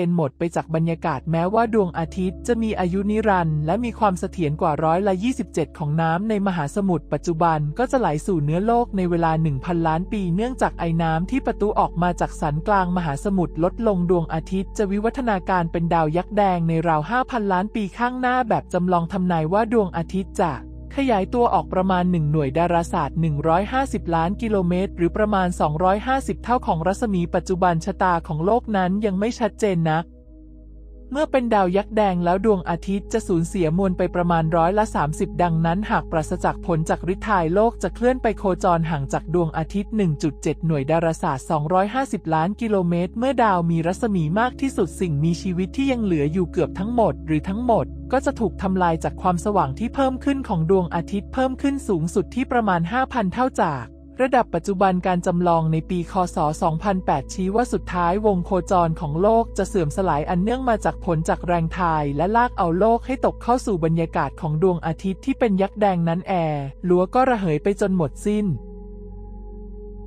เป็นหมดไปจากบรรยากาศแม้ว่าดวงอาทิตย์จะมีอายุนิรันดร์และมีความเสถียรกว่าร้อยละ 27 ของน้ำในมหาสมุทรปัจจุบันก็จะไหลสู่เนื้อโลกในเวลา 1,000 ล้านปีเนื่องจากไอ้น้ำที่ประตูออกมาจากสันกลางมหาสมุทรลดลงดวงอาทิตย์จะวิวัฒนาการเป็นดาวยักษ์แดงในราว 5,000 ล้านปีข้างหน้าแบบจำลองทำนายว่าดวงอาทิตย์จะ ขยายตัวออกประมาณ 1 หน่วยดาราศาสตร์ 150 ล้านกิโลเมตร หรือประมาณ 250 เท่าของรัศมีปัจจุบันชะตาของโลกนั้นยังไม่ชัดเจนนัก เมื่อเป็นดาวยักษ์แดงแล้วดวงอาทิตย์จะสูญเสียมวลไปประมาณร้อยละ 30 ดังนั้น หากปราศจากผลจากฤทธิ์ถ่ายโลกจะเคลื่อนไปโคจรห่างจากดวงอาทิตย์ 1.7 หน่วยดาราศาสตร์ 250 ล้านกิโลเมตร เมื่อดาวมีรัศมีมากที่สุดสิ่งมีชีวิตที่ยังเหลืออยู่เกือบทั้งหมด หรือทั้งหมด ก็จะถูกทำลายจากความสว่างที่เพิ่มขึ้นของดวงอาทิตย์เพิ่มขึ้นสูงสุดที่ประมาณ 5,000 เท่าจาก ระดับปัจจุบันการจำลองในปี คศ 2008 ชี้ว่าสุดท้ายวงโคจรของโลกจะเสื่อมสลายอันเนื่องมาจากผลจากแรงทายและลากเอาโลกให้ตกเข้าสู่บรรยากาศของดวงอาทิตย์ที่เป็นยักษ์แดงนั้นแอร์ลัวก็ระเหยไปจนหมดสิ้น